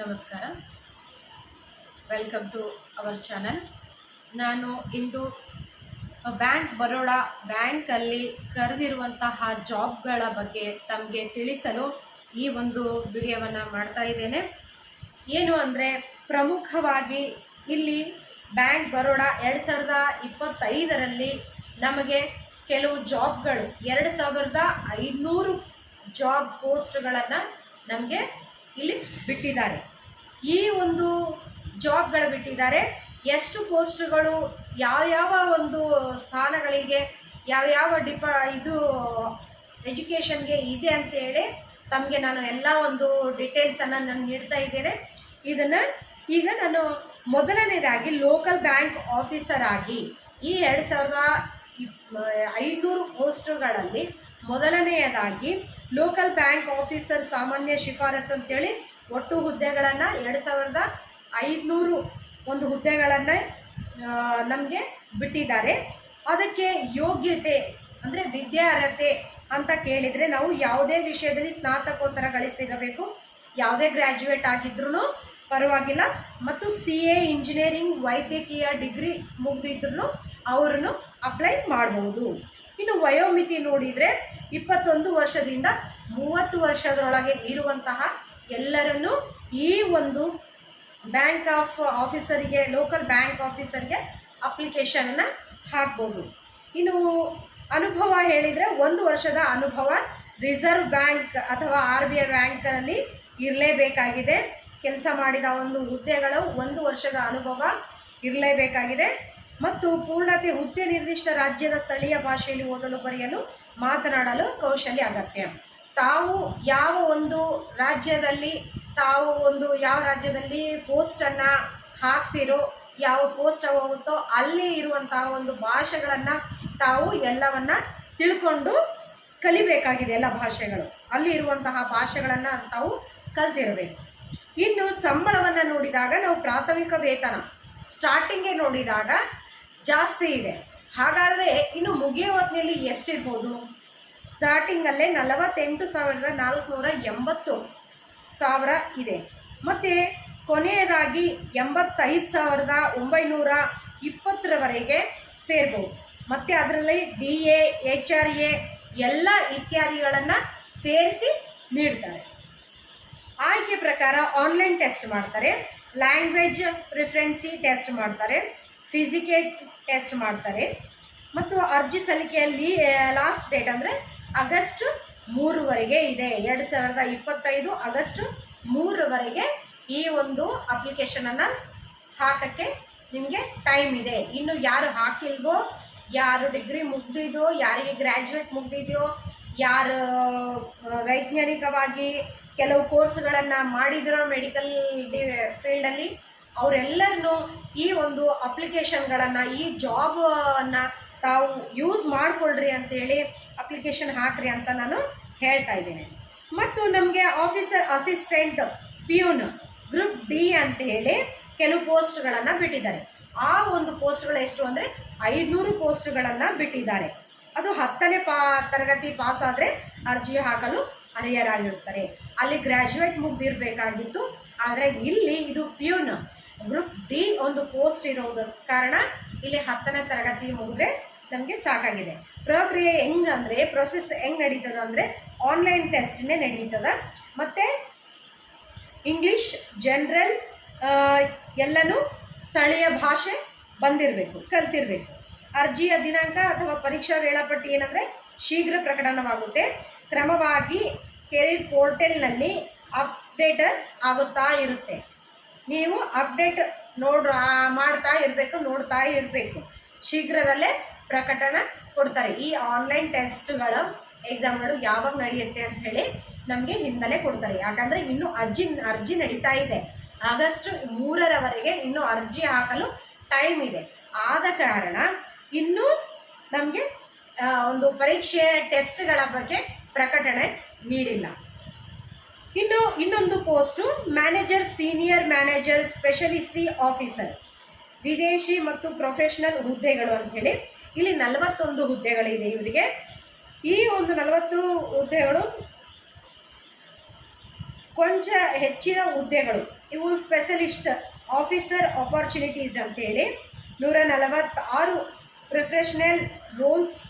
ನಮಸ್ಕಾರ. Welcome to our channel ನಾನು ಇಂದು bank Baroda ಬ್ಯಾಂಕಲ್ಲಿ ಕರೆದಿರುವಂತಹ ಜಾಬ್ಗಳ ಬಗ್ಗೆ ತಮಗೆ ತಿಳಿಸಲು ಈ ಒಂದು ವಿಡಿಯೋವನ್ನು ಮಾಡ್ತಾ ಇದ್ದೇನೆ. ಏನು ಅಂದರೆ, ಪ್ರಮುಖವಾಗಿ ಇಲ್ಲಿ ಬ್ಯಾಂಕ್ ಬರೋಡಾ ಎರಡು ಸಾವಿರದ ಇಪ್ಪತ್ತೈದರಲ್ಲಿ ನಮಗೆ ಕೆಲವು ಜಾಬ್ಗಳು ಎರಡು ಸಾವಿರದ ಐನೂರು ಜಾಬ್ ಪೋಸ್ಟ್ಗಳನ್ನು ನಮಗೆ ಇಲ್ಲಿ ಬಿಟ್ಟಿದ್ದಾರೆ. ಈ ಒಂದು ಜಾಬ್ಗಳು ಬಿಟ್ಟಿದ್ದಾರೆ. ಎಷ್ಟು ಪೋಸ್ಟ್ಗಳು ಯಾವ್ಯಾವ ಒಂದು ಸ್ಥಾನಗಳಿಗೆ ಯಾವ್ಯಾವ ಡಿಪ ಇದು ಎಜುಕೇಷನ್ಗೆ ಇದೆ ಅಂತೇಳಿ ತಮಗೆ ನಾನು ಎಲ್ಲ ಒಂದು ಡೀಟೇಲ್ಸನ್ನು ನಾನು ನೀಡ್ತಾ ಇದ್ದೇನೆ. ಇದನ್ನು ಈಗ ನಾನು ಮೊದಲನೇದಾಗಿ ಲೋಕಲ್ ಬ್ಯಾಂಕ್ ಆಫೀಸರ್ ಆಗಿ ಈ ಎರಡು ಸಾವಿರದ ಐನೂರು ಪೋಸ್ಟುಗಳಲ್ಲಿ ಮೊದಲನೆಯದಾಗಿ ಲೋಕಲ್ ಬ್ಯಾಂಕ್ ಆಫೀಸರ್ ಸಾಮಾನ್ಯ ಶಿಫಾರಸು ಅಂತೇಳಿ ಒಟ್ಟು ಹುದ್ದೆಗಳನ್ನು ಎರಡು ಸಾವಿರದ ಐದುನೂರು ಒಂದು ಹುದ್ದೆಗಳನ್ನು ನಮಗೆ ಬಿಟ್ಟಿದ್ದಾರೆ. ಅದಕ್ಕೆ ಯೋಗ್ಯತೆ ಅಂದರೆ ವಿದ್ಯಾರ್ಹತೆ ಅಂತ ಕೇಳಿದರೆ ನಾವು ಯಾವುದೇ ವಿಷಯದಲ್ಲಿ ಸ್ನಾತಕೋತ್ತರ ಗಳಿಸಿರಬೇಕು. ಯಾವುದೇ ಗ್ರ್ಯಾಜುಯೇಟ್ ಆಗಿದ್ರೂ ಪರವಾಗಿಲ್ಲ. ಮತ್ತು ಸಿ ಎ ಇಂಜಿನಿಯರಿಂಗ್ ವೈದ್ಯಕೀಯ ಡಿಗ್ರಿ ಮುಗಿದಿದ್ರೂ ಅವರನ್ನು ಅಪ್ಲೈ ಮಾಡಬಹುದು ಇನ್ನು ವಯೋಮಿತಿ ನೋಡಿದರೆ ಇಪ್ಪತ್ತೊಂದು ವರ್ಷದಿಂದ ಮೂವತ್ತು ವರ್ಷದೊಳಗೆ ಇರುವಂತಹ ಎಲ್ಲರನ್ನೂ ಈ ಒಂದು ಬ್ಯಾಂಕ್ ಆಫ್ ಆಫೀಸರಿಗೆ, ಲೋಕಲ್ ಬ್ಯಾಂಕ್ ಆಫೀಸರ್ಗೆ ಅಪ್ಲಿಕೇಶನನ್ನು ಹಾಕ್ಬೋದು. ಇನ್ನು ಅನುಭವ ಹೇಳಿದರೆ ಒಂದು ವರ್ಷದ ಅನುಭವ ರಿಸರ್ವ್ ಬ್ಯಾಂಕ್ ಅಥವಾ ಆರ್ ಬಿ ಐ ಬ್ಯಾಂಕಲ್ಲಿ ಇರಲೇಬೇಕಾಗಿದೆ. ಕೆಲಸ ಮಾಡಿದ ಒಂದು ಹುದ್ದೆಗಳು ಒಂದು ವರ್ಷದ ಅನುಭವ ಇರಲೇಬೇಕಾಗಿದೆ. ಮತ್ತು ಪೂರ್ಣತೆ ಹುದ್ದೆ ನಿರ್ದಿಷ್ಟ ರಾಜ್ಯದ ಸ್ಥಳೀಯ ಭಾಷೆಯಲ್ಲಿ ಓದಲು ಬರೆಯಲು ಮಾತನಾಡಲು ಕೌಶಲ್ಯ ಅಗತ್ಯ. ತಾವು ಯಾವ ಒಂದು ರಾಜ್ಯದಲ್ಲಿ, ತಾವು ಒಂದು ಯಾವ ರಾಜ್ಯದಲ್ಲಿ ಪೋಸ್ಟನ್ನು ಹಾಕ್ತಿರೋ, ಯಾವ ಪೋಸ್ಟ್ ಹೋಗುತ್ತೋ ಅಲ್ಲಿ ಇರುವಂತಹ ಒಂದು ಭಾಷೆಗಳನ್ನು ತಾವು ಎಲ್ಲವನ್ನ ತಿಳ್ಕೊಂಡು ಕಲಿಬೇಕಾಗಿದೆ ಎಲ್ಲ ಭಾಷೆಗಳು. ಅಲ್ಲಿ ಇರುವಂತಹ ಭಾಷೆಗಳನ್ನು ತಾವು ಕಲ್ತಿರಬೇಕು. ಇನ್ನು ಸಂಬಳವನ್ನು ನೋಡಿದಾಗ ನಾವು ಪ್ರಾಥಮಿಕ ವೇತನ. ಸ್ಟಾರ್ಟಿಂಗೇ ನೋಡಿದಾಗ ಜಾಸ್ತಿ ಇದೆ. ಹಾಗಾದರೆ ಇನ್ನು ಮುಗಿಯೋ ಹೊತ್ತಿನಲ್ಲಿ ಎಷ್ಟಿರ್ಬೋದು? ಸ್ಟಾರ್ಟಿಂಗಲ್ಲೇ ನಲವತ್ತೆಂಟು ಸಾವಿರದ ನಾಲ್ಕುನೂರ ಎಂಬತ್ತು ಸಾವಿರ ಇದೆ. ಮತ್ತು ಕೊನೆಯದಾಗಿ ಎಂಬತ್ತೈದು ಸಾವಿರದ ಒಂಬೈನೂರ ಇಪ್ಪತ್ತರವರೆಗೆ ಸೇರ್ಬೋದು. ಮತ್ತು ಅದರಲ್ಲಿ D A, H R A ಎಲ್ಲ ಇತ್ಯಾದಿಗಳನ್ನು ಸೇರಿಸಿ ನೀಡ್ತಾರೆ. ಆಯ್ಕೆ ಪ್ರಕಾರ ಆನ್ಲೈನ್ ಟೆಸ್ಟ್ ಮಾಡ್ತಾರೆ. ಲ್ಯಾಂಗ್ವೇಜ್ ಪ್ರಿಫರೆನ್ಸಿ ಟೆಸ್ಟ್ ಮಾಡ್ತಾರೆ. ಫಿಸಿಕೇಟ್ ಟೆಸ್ಟ್ ಮಾಡ್ತಾರೆ. ಮತ್ತು ಅರ್ಜಿ ಸಲ್ಲಿಕೆಯಲ್ಲಿ ಲಾಸ್ಟ್ ಡೇಟ್ ಅಂದರೆ ಆಗಸ್ಟ್ ಮೂರುವರೆಗೆ ಇದೆ. ಎರಡು ಸಾವಿರದ ಇಪ್ಪತ್ತೈದು ಆಗಸ್ಟ್ ಮೂರುವರೆಗೆ ಈ ಒಂದು ಅಪ್ಲಿಕೇಶನನ್ನು ಹಾಕೋಕ್ಕೆ ನಿಮಗೆ ಟೈಮ್ ಇದೆ. ಇನ್ನು ಯಾರು ಹಾಕಿಲ್ವೋ, ಯಾರು ಡಿಗ್ರಿ ಮುಗ್ದಿದೋ ಯಾರಿಗೆ ಗ್ರ್ಯಾಜುಯೇಟ್ ಮುಗ್ದಿದೆಯೋ, ಯಾರು ವೈಜ್ಞಾನಿಕವಾಗಿ ಕೆಲವು ಕೋರ್ಸ್ಗಳನ್ನು ಮಾಡಿದಿರೋ ಮೆಡಿಕಲ್ ಡಿ ಫೀಲ್ಡಲ್ಲಿ ಅವರೆಲ್ಲರನ್ನೂ ಈ ಒಂದು ಅಪ್ಲಿಕೇಶನ್ಗಳನ್ನು, ಈ ಜಾಬನ್ನು ತಾವು ಯೂಸ್ ಮಾಡಿಕೊಳ್ರಿ ಅಂತೇಳಿ ಅಪ್ಲಿಕೇಶನ್ ಹಾಕ್ರಿ ಅಂತ ನಾನು ಹೇಳ್ತಾ ಇದ್ದೇನೆ. ಮತ್ತು ನಮಗೆ officer assistant peon group D ಅಂತ ಹೇಳಿ ಕೆಲವು ಪೋಸ್ಟ್ಗಳನ್ನು ಬಿಟ್ಟಿದ್ದಾರೆ. ಆ ಒಂದು ಪೋಸ್ಟ್ಗಳು ಎಷ್ಟು ಅಂದರೆ ಐದುನೂರು ಪೋಸ್ಟ್ಗಳನ್ನು ಬಿಟ್ಟಿದ್ದಾರೆ. ಅದು ಹತ್ತನೇ ಪಾ, ತರಗತಿ ಪಾಸ್ ಆದರೆ ಅರ್ಜಿ ಹಾಕಲು ಅರ್ಹರಾಗಿರ್ತಾರೆ ಅಲ್ಲಿ ಗ್ರ್ಯಾಜುಯೇಟ್ ಮುಗ್ದಿರಬೇಕಾಗಿತ್ತು. ಆದರೆ ಇಲ್ಲಿ ಇದು ಪ್ಯೂನ್ ಗ್ರೂಪ್ ಡಿ ಒಂದು ಪೋಸ್ಟ್ ಇರೋದು ಕಾರಣ ಇಲ್ಲಿ ಹತ್ತನೇ ತರಗತಿ ಮುಗಿದ್ರೆ ನಮಗೆ ಸಾಕಾಗಿದೆ. ಪ್ರಕ್ರಿಯೆ ಹೆಂಗಂದರೆ ಪ್ರೊಸೆಸ್ ಹೆಂಗೆ ನಡೀತದೆ ಅಂದರೆ ಆನ್ಲೈನ್ ಟೆಸ್ಟ್ನೇ ನಡೀತದೆ. ಮತ್ತು ಇಂಗ್ಲೀಷ್ ಜನರಲ್ ಎಲ್ಲನೂ ಸ್ಥಳೀಯ ಭಾಷೆ ಬಂದಿರಬೇಕು, ಕಲ್ತಿರಬೇಕು. ಅರ್ಜಿಯ ದಿನಾಂಕ ಅಥವಾ ಪರೀಕ್ಷಾ ವೇಳಾಪಟ್ಟಿ ಏನಂದರೆ ಶೀಘ್ರ ಪ್ರಕಟಣವಾಗುತ್ತೆ ಕ್ರಮವಾಗಿ ಕೆರಿಯರ್ ಪೋರ್ಟಲ್ನಲ್ಲಿ ಅಪ್ಡೇಟ್ ಆಗುತ್ತಾ ಇರುತ್ತೆ. ನೀವು ಅಪ್ಡೇಟ್ ನೋಡ್ ಮಾಡ್ತಾ ಇರಬೇಕು, ನೋಡ್ತಾ ಇರಬೇಕು. ಶೀಘ್ರದಲ್ಲೇ ಪ್ರಕಟಣೆ ಕೊಡ್ತಾರೆ. ಈ ಆನ್ಲೈನ್ ಟೆಸ್ಟ್ಗಳು ಎಕ್ಸಾಮ್ಗಳು ಯಾವಾಗ ನಡೆಯುತ್ತೆ ಅಂತ ಹೇಳಿ ನಮಗೆ ಹಿನ್ನೆಲೆ ಕೊಡ್ತಾರೆ. ಯಾಕಂದರೆ ಇನ್ನೂ ಅರ್ಜಿ ಅರ್ಜಿ ನಡೀತಾ ಇದೆ. ಆಗಸ್ಟ್ ಮೂರರವರೆಗೆ ಇನ್ನೂ ಅರ್ಜಿ ಹಾಕಲು ಟೈಮ್ ಇದೆ. ಆದ ಕಾರಣ ಇನ್ನೂ ನಮಗೆ ಒಂದು ಪರೀಕ್ಷೆ ಟೆಸ್ಟ್ಗಳ ಬಗ್ಗೆ ಪ್ರಕಟಣೆ ನೀಡಿಲ್ಲ. ಇನ್ನು, ಇನ್ನೊಂದು post manager senior manager specialist officer ವಿದೇಶಿ ಮತ್ತು ಪ್ರೊಫೆಷನಲ್ ಹುದ್ದೆಗಳು ಅಂಥೇಳಿ. ಇಲ್ಲಿ ನಲವತ್ತೊಂದು ಹುದ್ದೆಗಳಿವೆ ಇವರಿಗೆ. ಈ ಒಂದು ನಲವತ್ತು ಹುದ್ದೆಗಳು ಕೊಂಚ ಹೆಚ್ಚಿನ ಹುದ್ದೆಗಳು. ಇವು ಸ್ಪೆಷಲಿಸ್ಟ್ ಆಫೀಸರ್ ಆಪರ್ಚುನಿಟೀಸ್ ಅಂತೇಳಿ ನೂರ ನಲವತ್ತಾರು professional roles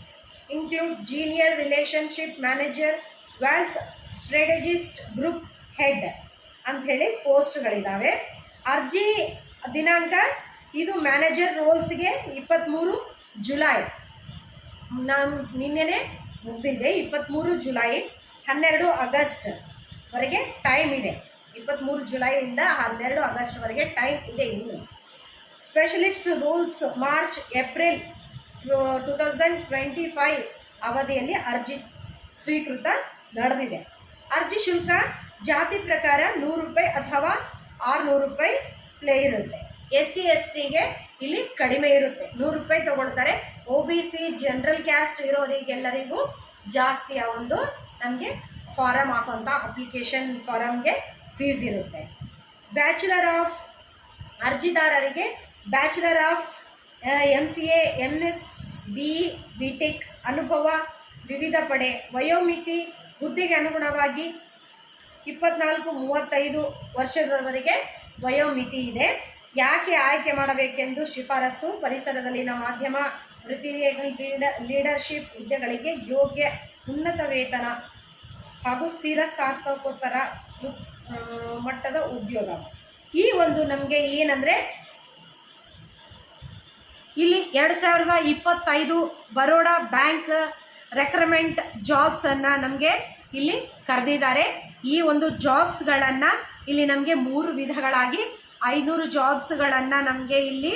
include senior relationship manager wealth strategist group head ಅಂಥೇಳಿ ಪೋಸ್ಟ್ಗಳಿದ್ದಾವೆ ಅರ್ಜಿ ದಿನಾಂಕ, ಇದು ಮ್ಯಾನೇಜರ್ ರೋಲ್ಸ್ಗೆ ಇಪ್ಪತ್ತ್ಮೂರು ಜುಲೈ. ನಾನು ನಿನ್ನೆನೆ ಮುಗ್ದಿದೆ ಇಪ್ಪತ್ತ್ಮೂರು ಜುಲೈ, ಹನ್ನೆರಡು ಆಗಸ್ಟ್ ವರೆಗೆ ಟೈಮ್ ಇದೆ. ಇಪ್ಪತ್ತ್ಮೂರು ಜುಲೈಯಿಂದ ಹನ್ನೆರಡು ಆಗಸ್ಟ್ವರೆಗೆ ಟೈಮ್ ಇದೆ ಇನ್ನು. Specialist rules March, April two thousand twenty five ಅವಧಿಯಲ್ಲಿ ಅರ್ಜಿ ಸ್ವೀಕೃತ ನಡೆದಿದೆ. ಅರ್ಜಿ ಶುಲ್ಕ, ಜಾತಿ ಪ್ರಕಾರ ನೂರು ರೂಪಾಯಿ ಅಥವಾ ಆರುನೂರು ರೂಪಾಯಿ ಪ್ಲೇ ಇರುತ್ತೆ. ಎಸ್ ಸಿ ಎಸ್ ಟಿಗೆ ಇಲ್ಲಿ ಕಡಿಮೆ ಇರುತ್ತೆ. ನೂರು ರೂಪಾಯಿ ತಗೊಳ್ತಾರೆ. O B C general caste ಇರೋರಿಗೆಲ್ಲರಿಗೂ ಜಾಸ್ತಿ ಆ ಒಂದು ನಮಗೆ ಫಾರಮ್ ಹಾಕುವಂಥ ಅಪ್ಲಿಕೇಶನ್ ಫಾರಮ್ಗೆ ಫೀಸ್ ಇರುತ್ತೆ. ಬ್ಯಾಚುಲರ್ ಆಫ್ ಅರ್ಜಿದಾರರಿಗೆ bachelor of M C A M S B B tech ಅನುಭವ ವಿವಿಧ ಪಡೆ ವಯೋಮಿತಿ ಹುದ್ದೆಗೆ ಅನುಗುಣವಾಗಿ ಇಪ್ಪತ್ನಾಲ್ಕು, ಮೂವತ್ತೈದು ವರ್ಷದವರೆಗೆ ವಯೋಮಿತಿ ಇದೆ. ಯಾಕೆ ಆಯ್ಕೆ ಮಾಡಬೇಕೆಂದು ಶಿಫಾರಸು? ಪರಿಸರದಲ್ಲಿನ ಮಾಧ್ಯಮ ವೃತ್ತಿ ಲೀಡರ್ಶಿಪ್ ಹುದ್ದೆಗಳಿಗೆ ಯೋಗ್ಯ ಉನ್ನತ ವೇತನ ಹಾಗೂ ಸ್ಥಿರ ಸ್ನಾತಕೋತ್ತರ ಮಟ್ಟದ ಉದ್ಯೋಗ. ಈ ಒಂದು ನಮಗೆ ಏನಂದರೆ, ಇಲ್ಲಿ ಎರಡು ಸಾವಿರದ ಇಪ್ಪತ್ತೈದು ಬರೋಡಾ ಬ್ಯಾಂಕ್ ರೆಕ್ರಮೆಂಟ್ ಜಾಬ್ಸನ್ನು ನಮಗೆ ಇಲ್ಲಿ ಕರೆದಿದ್ದಾರೆ. ಈ ಒಂದು ಜಾಬ್ಸ್ಗಳನ್ನು ಇಲ್ಲಿ ನಮಗೆ ಮೂರು ವಿಧಗಳಾಗಿ ಐನೂರು ಜಾಬ್ಸ್ಗಳನ್ನು ನಮಗೆ ಇಲ್ಲಿ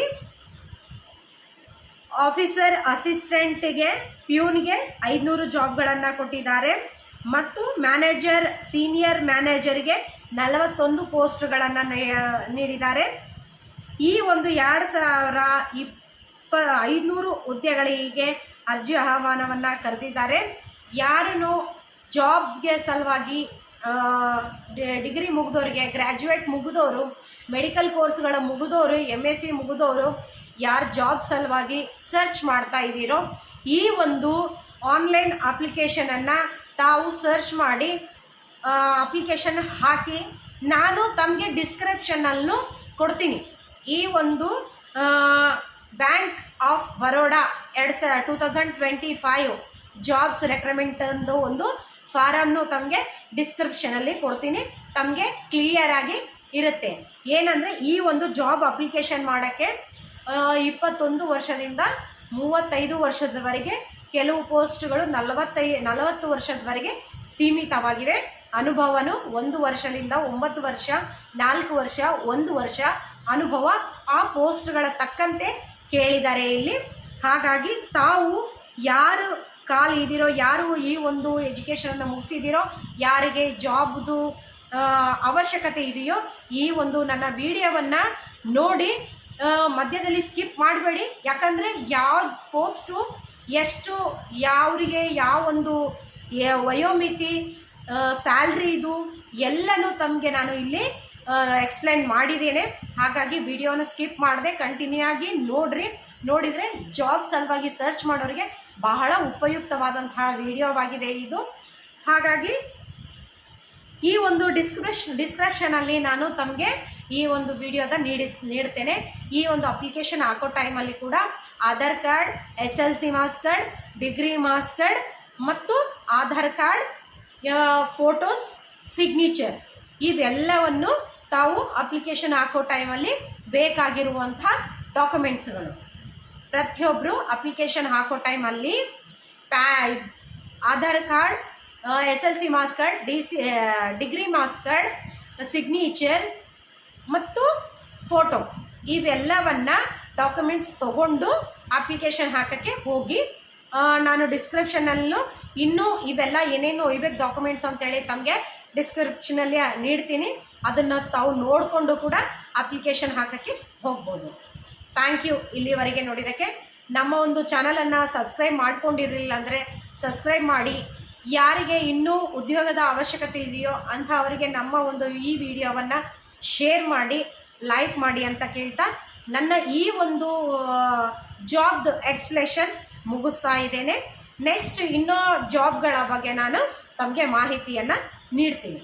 ಆಫೀಸರ್ ಅಸಿಸ್ಟೆಂಟ್ಗೆ ಪ್ಯೂನ್ಗೆ ಐದುನೂರು ಜಾಬ್ಗಳನ್ನು ಕೊಟ್ಟಿದ್ದಾರೆ. ಮತ್ತು ಮ್ಯಾನೇಜರ್, ಸೀನಿಯರ್ ಮ್ಯಾನೇಜರ್ಗೆ ನಲವತ್ತೊಂದು ಪೋಸ್ಟ್ಗಳನ್ನು ನೀಡಿದ್ದಾರೆ. ಈ ಒಂದು ಎರಡು ಸಾವಿರ ಇಪ್ಪ ಐದುನೂರು ಹುದ್ದೆಗಳಿಗೆ ಅರ್ಜಿ ಆಹ್ವಾನವನ್ನು ಕರೆದಿದ್ದಾರೆ. ಯಾರೂ ಜಾಬ್ಗೆ ಸಲುವಾಗಿ ಡಿಗ್ರಿ ಮುಗಿದೋರಿಗೆ, ಗ್ರ್ಯಾಜುಯೇಟ್ ಮುಗಿದವರು ಮೆಡಿಕಲ್ ಕೋರ್ಸ್ಗಳ ಮುಗಿದವರು ಎಂ ಎಸ್ ಸಿ ಮುಗಿದವರು ಯಾರು ಜಾಬ್ ಸಲುವಾಗಿ ಸರ್ಚ್ ಮಾಡ್ತಾ ಇದ್ದೀರೋ, ಈ ಒಂದು ಆನ್ಲೈನ್ ಅಪ್ಲಿಕೇಶನನ್ನು ತಾವು ಸರ್ಚ್ ಮಾಡಿ ಅಪ್ಲಿಕೇಶನ್ ಹಾಕಿ ನಾನು ತಮಗೆ ಡಿಸ್ಕ್ರಿಪ್ಷನಲ್ಲೂ ಕೊಡ್ತೀನಿ. ಈ ಒಂದು ಬ್ಯಾಂಕ್ ಆಫ್ ಬರೋಡಾ ಎರಡು ಸ two thousand twenty five jobs recruitment ಅಂದು ಒಂದು ಫಾರಮ್ನು ತಮಗೆ ಡಿಸ್ಕ್ರಿಪ್ಷನಲ್ಲಿ ಕೊಡ್ತೀನಿ. ತಮಗೆ ಕ್ಲಿಯರ್ ಆಗಿ ಇರುತ್ತೆ. ಏನಂದರೆ ಈ ಒಂದು ಜಾಬ್ ಅಪ್ಲಿಕೇಶನ್ ಮಾಡೋಕ್ಕೆ ಇಪ್ಪತ್ತೊಂದು ವರ್ಷದಿಂದ ಮೂವತ್ತೈದು ವರ್ಷದವರೆಗೆ ಕೆಲವು ಪೋಸ್ಟ್ಗಳು ನಲವತ್ತೈ, ನಲವತ್ತು ವರ್ಷದವರೆಗೆ ಸೀಮಿತವಾಗಿವೆ. ಅನುಭವನು ಒಂದು ವರ್ಷದಿಂದ ಒಂಬತ್ತು ವರ್ಷ, ನಾಲ್ಕು ವರ್ಷ, ಒಂದು ವರ್ಷ ಅನುಭವ. ಆ ಪೋಸ್ಟ್ಗಳ ತಕ್ಕಂತೆ ಕೇಳಿದ್ದಾರೆ ಇಲ್ಲಿ. ಹಾಗಾಗಿ ತಾವು ಯಾರು ಕಾಲು ಇದ್ದೀರೋ, ಯಾರು ಈ ಒಂದು ಎಜುಕೇಷನನ್ನು ಮುಗಿಸಿದ್ದೀರೋ, ಯಾರಿಗೆ ಜಾಬ್ದು ಅವಶ್ಯಕತೆ ಇದೆಯೋ ಈ ಒಂದು ನನ್ನ ವಿಡಿಯೋವನ್ನು ನೋಡಿ ಮಧ್ಯದಲ್ಲಿ ಸ್ಕಿಪ್ ಮಾಡಬೇಡಿ. ಯಾಕಂದರೆ ಯಾವ ಪೋಸ್ಟು ಎಷ್ಟು, ಯಾವರಿಗೆ ಯಾವ ಒಂದು ವಯೋಮಿತಿ ಸ್ಯಾಲ್ರಿ ಇದು ಎಲ್ಲನೂ ತಮಗೆ ನಾನು ಇಲ್ಲಿ ಎಕ್ಸ್ಪ್ಲೈನ್ ಮಾಡಿದ್ದೇನೆ. ಹಾಗಾಗಿ ವಿಡಿಯೋನ ಸ್ಕಿಪ್ ಮಾಡದೆ ಕಂಟಿನ್ಯೂ ಆಗಿ ನೋಡ್ರಿ. ನೋಡಿದರೆ ಜಾಬ್ ಸಲುವಾಗಿ ಸರ್ಚ್ ಮಾಡೋರಿಗೆ ಬಹಳ ಉಪಯುಕ್ತವಾದಂತಹ ವಿಡಿಯೋವಾಗಿದೆ ಇದು. ಹಾಗಾಗಿ ಈ ಒಂದು ಡಿಸ್ಕ್ರಿಷ್ ಡಿಸ್ಕ್ರಿಪ್ಷನಲ್ಲಿ ನಾನು ತಮಗೆ ಈ ಒಂದು ವಿಡಿಯೋದ ನೀಡಿ, ನೀಡ್ತೇನೆ. ಈ ಒಂದು ಅಪ್ಲಿಕೇಶನ್ ಹಾಕೋ ಟೈಮಲ್ಲಿ ಕೂಡ Aadhaar card S L C marks card degree marks card ಮತ್ತು ಆಧಾರ್ ಕಾರ್ಡ್ ಫೋಟೋಸ್ ಸಿಗ್ನೇಚರ್ ಇವೆಲ್ಲವನ್ನು ತಾವು ಅಪ್ಲಿಕೇಶನ್ ಹಾಕೋ ಟೈಮಲ್ಲಿ ಬೇಕಾಗಿರುವಂಥ ಡಾಕ್ಯುಮೆಂಟ್ಸ್ಗಳು ಪ್ರತಿಯೊಬ್ಬರು ಅಪ್ಲಿಕೇಶನ್ ಹಾಕೋ ಟೈಮಲ್ಲಿ ಪ್ಯಾ, Aadhaar card S L C marks card D C degree marks card signature ಮತ್ತು ಫೋಟೋ ಇವೆಲ್ಲವನ್ನು ಡಾಕ್ಯುಮೆಂಟ್ಸ್ ತಗೊಂಡು ಅಪ್ಲಿಕೇಶನ್ ಹಾಕೋಕ್ಕೆ ಹೋಗಿ ನಾನು ಡಿಸ್ಕ್ರಿಪ್ಷನಲ್ಲೂ ಇನ್ನೂ ಇವೆಲ್ಲ ಏನೇನು ಒಯ್ಬೇಕು ಡಾಕ್ಯುಮೆಂಟ್ಸ್ ಅಂತೇಳಿ ತಮಗೆ ಡಿಸ್ಕ್ರಿಪ್ಷನಲ್ಲಿ ನೀಡ್ತೀನಿ. ಅದನ್ನು ತಾವು ನೋಡಿಕೊಂಡು ಕೂಡ ಅಪ್ಲಿಕೇಶನ್ ಹಾಕೋಕ್ಕೆ ಹೋಗ್ಬೋದು. ಥ್ಯಾಂಕ್ ಯು ಇಲ್ಲಿವರೆಗೆ ನೋಡಿದ್ದಕ್ಕೆ. ನಮ್ಮ ಒಂದು ಚಾನಲನ್ನು ಸಬ್ಸ್ಕ್ರೈಬ್ ಮಾಡ್ಕೊಂಡಿರಲಿಲ್ಲ ಅಂದರೆ ಸಬ್ಸ್ಕ್ರೈಬ್ ಮಾಡಿ. ಯಾರಿಗೆ ಇನ್ನೂ ಉದ್ಯೋಗದ ಅವಶ್ಯಕತೆ ಇದೆಯೋ ಅಂಥವರಿಗೆ ನಮ್ಮ ಒಂದು ಈ ವಿಡಿಯೋವನ್ನು ಶೇರ್ ಮಾಡಿ ಲೈಕ್ ಮಾಡಿ ಅಂತ ಕೇಳ್ತಾ ನನ್ನ ಈ ಒಂದು ಜಾಬ್ದು ಎಕ್ಸ್ಪ್ಲೇಷನ್ ಮುಗಿಸ್ತಾ ಇದ್ದೇನೆ. ನೆಕ್ಸ್ಟ್ ಇನ್ನೂ ಜಾಬ್ಗಳ ಬಗ್ಗೆ ನಾನು ತಮಗೆ ಮಾಹಿತಿಯನ್ನು ನೀಡ್ತೀನಿ.